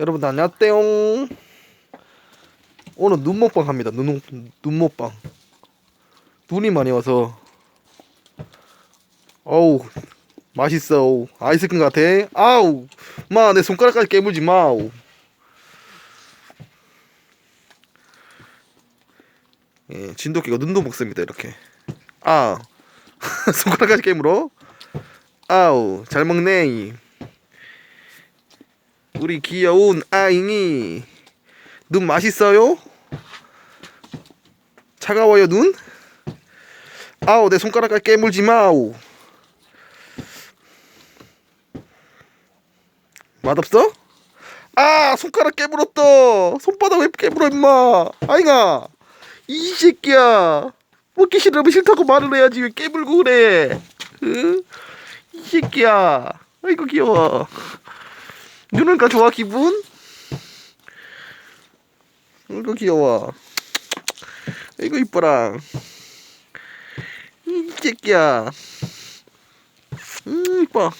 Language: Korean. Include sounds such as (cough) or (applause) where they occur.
여러분 안녕하세요. 오늘 눈 먹방 합니다. 눈, 눈 먹방. 눈이 많이 와서 어우 맛있어. 아이스크림 같아. 아우 마 내 손가락까지 깨물지 마우. 예, 진돗개가 눈도 먹습니다 이렇게. 아 (laughs) 손가락까지 깨물어. 아우 잘 먹네. 우리 귀여운 아잉이 눈 맛있어요? 차가워요 눈? 아우 내 손가락까지 깨물지 마우 맛없어? 아 손가락 깨물었다 손바닥 왜 깨물어 임마 아잉아 이 새끼야 먹기 싫으면 싫다고 말을 해야지 왜 깨물고 그래 응? 이 새끼야 아이고 귀여워 눈을까 좋아 기분? 아이고 귀여워. 아이고 이뻐라. 이 새끼야. 음 이뻐